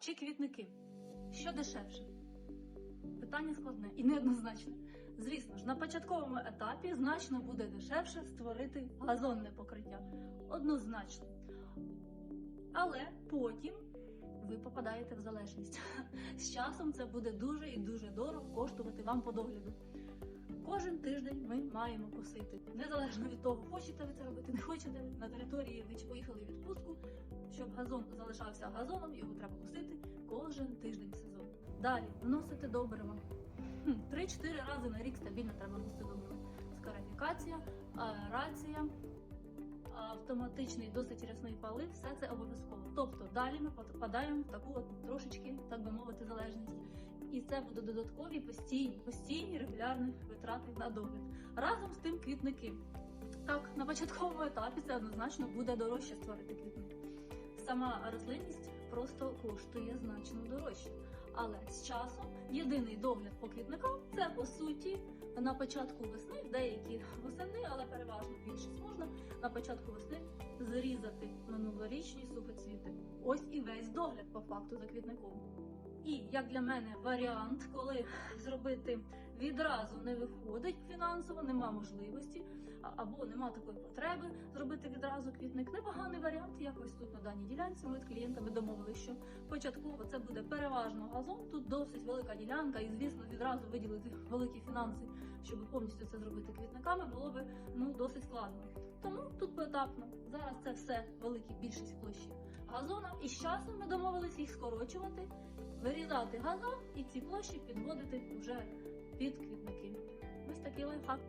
чи квітники? Що дешевше? Питання складне і неоднозначне. Звісно ж, на початковому етапі значно буде дешевше створити газонне покриття. Однозначно. Але потім ви попадаєте в залежність. З часом це буде дуже і дуже дорого коштувати вам по догляду. Кожен тиждень ми маємо косити. Незалежно від того, хочете ви це робити, не хочете на території ви чи поїхали в відпустку, щоб газон залишався газоном, його треба косити кожен тиждень сезону. Далі вносите добрива. Хм, 3-4 рази на рік стабільно треба вносити добрива. Скарафікація, аерація, автоматичний досить рясний палив, все це обов'язково. Тобто далі ми попадаємо в таку от трошечки, так би мовити, залежність. І це будуть додаткові постійні, постійні регулярні витрати на догляд. Разом з тим квітники. Так, на початковому етапі це однозначно буде дорожче створити квітник. Сама рослинність просто коштує значно дорожче. Але з часом єдиний догляд по квітникам це по суті на початку весни, деякі восени, але переважно більшість можна на початку весни зрізати минулорічні сухоцвіти. Ось і весь догляд по факту за квітником. І як для мене варіант, коли зробити відразу не виходить фінансово, нема можливості, або нема такої потреби зробити відразу квітник. Непоганий варіант. Якось тут на даній ділянці ми з клієнтами домовилися, що початково це буде переважно газон. Тут досить велика ділянка, і звісно, відразу виділити великі фінанси, щоб повністю це зробити квітниками, було би ну досить складно. Тому тут поетапно. Зараз це все велика більшість площі газона, і з часом ми домовилися їх скорочувати, вирізати газон і ці площі підводити вже під квітники. Ось такий лайфхак.